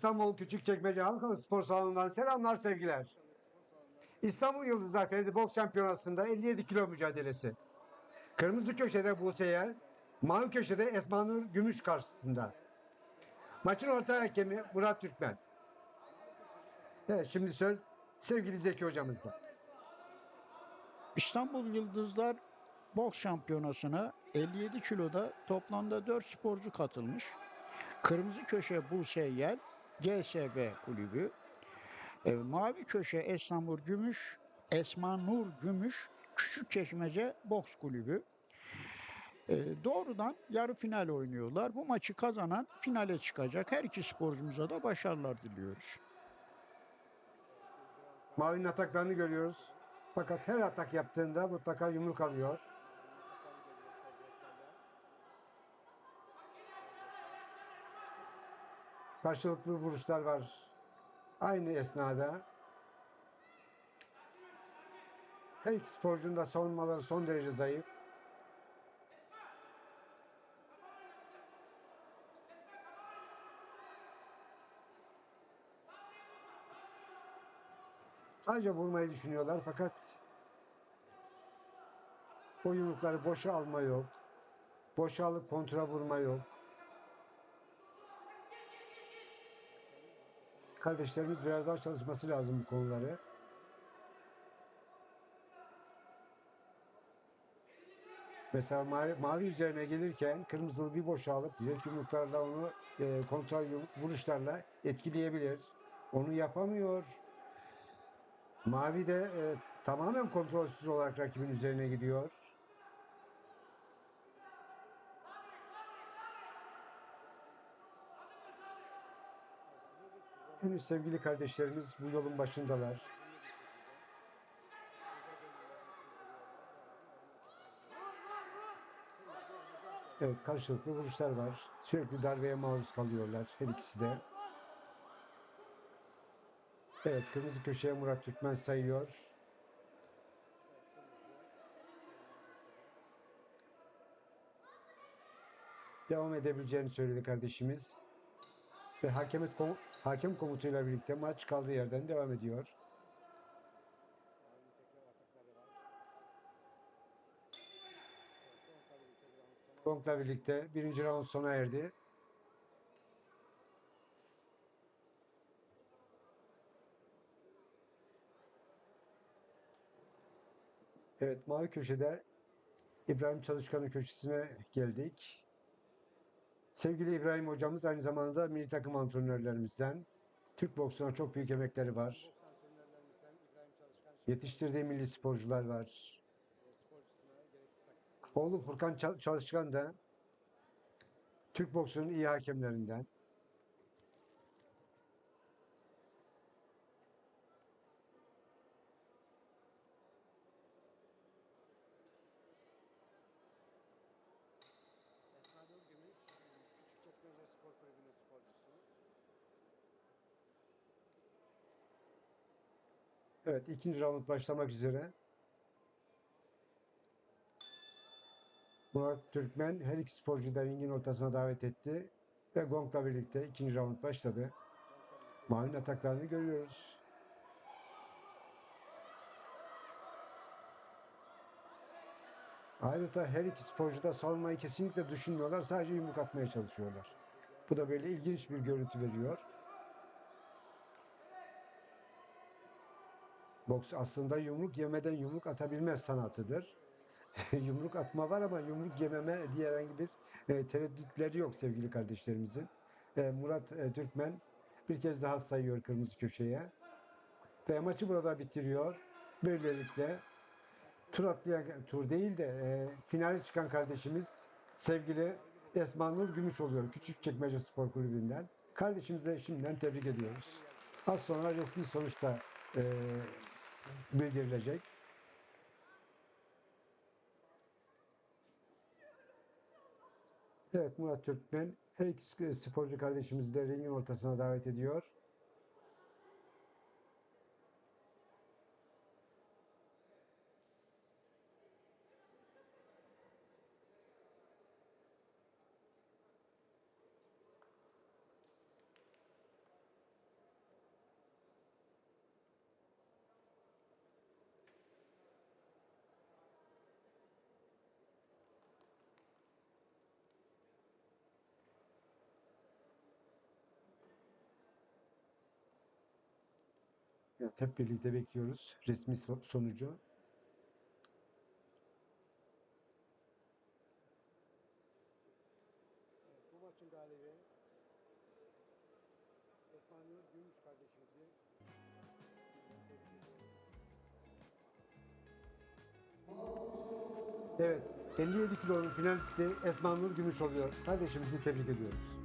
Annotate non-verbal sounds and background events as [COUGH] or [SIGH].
İstanbul Küçükçekmece Halkalı Spor Salonu'ndan selamlar sevgiler. İstanbul Yıldızlar Ferdi Boks Şampiyonası'nda 57 kilo mücadelesi. Kırmızı köşede Buse Yer, mavi köşede Esma Nur Gümüş karşısında. Maçın orta hakemi Murat Türkmen. Evet şimdi söz sevgili Zeki hocamızda. İstanbul Yıldızlar Boks Şampiyonası'na 57 kiloda toplamda 4 sporcu katılmış. Kırmızı köşe Buse Yel, CSB kulübü. E, mavi köşe Esma Nur Gümüş, Esma Nur Gümüş, Küçükçekmece Boks Kulübü. E, doğrudan yarı final oynuyorlar. Bu maçı kazanan finale çıkacak. Her iki sporcumuza da başarılar diliyoruz. Mavinin ataklarını görüyoruz. Fakat her atak yaptığında mutlaka yumruk alıyor. Karşılıklı vuruşlar var. Aynı esnada. Her iki sporcunun da savunmaları son derece zayıf. Sadece vurmayı düşünüyorlar fakat o yumrukları boşa alma yok. Boşa alıp kontra vurma yok. Kardeşlerimiz biraz daha çalışması lazım bu konuları. Mesela mavi, mavi üzerine gelirken kırmızılı bir boşa alıp direkt yumruklarla onu e, kontra yum- vuruşlarla etkileyebilir. Onu yapamıyor. Mavi de e, tamamen kontrolsüz olarak rakibin üzerine gidiyor. Henüz sevgili kardeşlerimiz bu yolun başındalar. Evet karşılıklı vuruşlar var. Sürekli darbeye maruz kalıyorlar her ikisi de. Evet kırmızı köşeye Murat Türkmen sayıyor. Devam edebileceğini söyledi kardeşimiz. Ve hakemet hakem komutuyla birlikte maç kaldığı yerden devam ediyor. Gong'la birlikte birinci round sona erdi. Evet mavi köşede İbrahim Çalışkan'ın köşesine geldik. Sevgili İbrahim hocamız aynı zamanda milli takım antrenörlerimizden. Türk boksuna çok büyük emekleri var. Yetiştirdiği milli sporcular var. Oğlu Furkan Çal- Çalışkan da Türk boksunun iyi hakemlerinden. Esma Nur Gümüş, Küçükçekmece Spor Kulübü'nün sporcusu. Evet ikinci round başlamak üzere. Murat Türkmen her iki sporcuyu da ringin ortasına davet etti. Ve Gong'la birlikte ikinci round başladı. Mavinin ataklarını görüyoruz. Adeta her iki sporcu da savunmayı kesinlikle düşünmüyorlar. Sadece yumruk atmaya çalışıyorlar. Bu da böyle ilginç bir görüntü veriyor. Boks aslında yumruk yemeden yumruk atabilme sanatıdır. [LAUGHS] yumruk atma var ama yumruk yememe diye herhangi bir e, tereddütleri yok sevgili kardeşlerimizin. E, Murat e, Türkmen bir kez daha sayıyor kırmızı köşeye. Ve maçı burada bitiriyor. Böylelikle tur atlayan, tur değil de e, finale çıkan kardeşimiz sevgili Esma Nur Gümüş oluyor. Küçükçekmece Spor Kulübü'nden. Kardeşimize şimdiden tebrik ediyoruz. Az sonra resmi sonuçta e, bildirilecek. Evet Murat Türkmen her iki sporcu kardeşimizi de ringin ortasına davet ediyor. Hep birlikte bekliyoruz resmi so- sonucu. Evet, bu maçın galibi Esma Nur Gümüş kardeşimizi. Evet 57 kilonun finalisti Esma Nur Gümüş oluyor. Kardeşimizi tebrik ediyoruz.